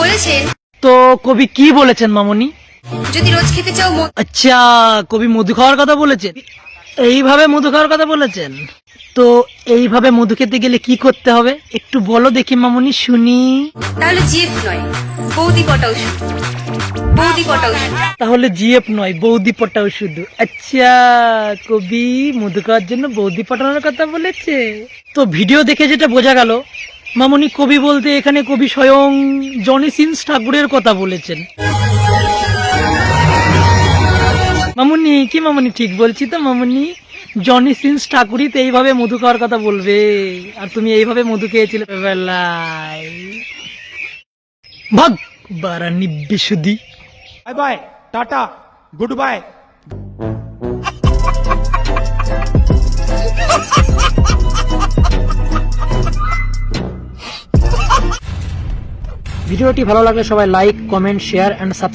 বলেছেন। তো কবি কি বলেছেন মামনি? যদি রোজ খেতে চাও আচ্ছা কবি মধু খাওয়ার কথা বলেছেন? এইভাবে মধু খাওয়ার কথা বলেছেন? তো এইভাবে মধু খেতে গেলে কি করতে হবে? একটু বলো দেখি মামনি শুনি। তাহলে জিএফ নয় বৌদি পটাও বৌদি পটাও তাহলে জিএফ নয় বৌদি পটাও শুধু। আচ্ছা কবি মধু খাওয়ার জন্য বৌদি পটানোর কথা বলেছে। তো ভিডিও দেখে যেটা বোঝা গেল মামনি কবি বলতে এখানে কবি স্বয়ং জনিসিন্স ঠাকুরের কথা বলেছেন। মামুনি, কি মামুনি, ঠিক বলছি তো মামুনি? জনি সিন্স ঠাকুরই তো এইভাবে মধু খাওয়ার কথা বলবে। আর তুমি এইভাবে মধু খেয়েছিলে বেলায়। ভাগ, বারানি বিশুদি। Bye bye, tata, goodbye. ভিডিওটি ভালো লাগলে সবাই like comment share and subscribe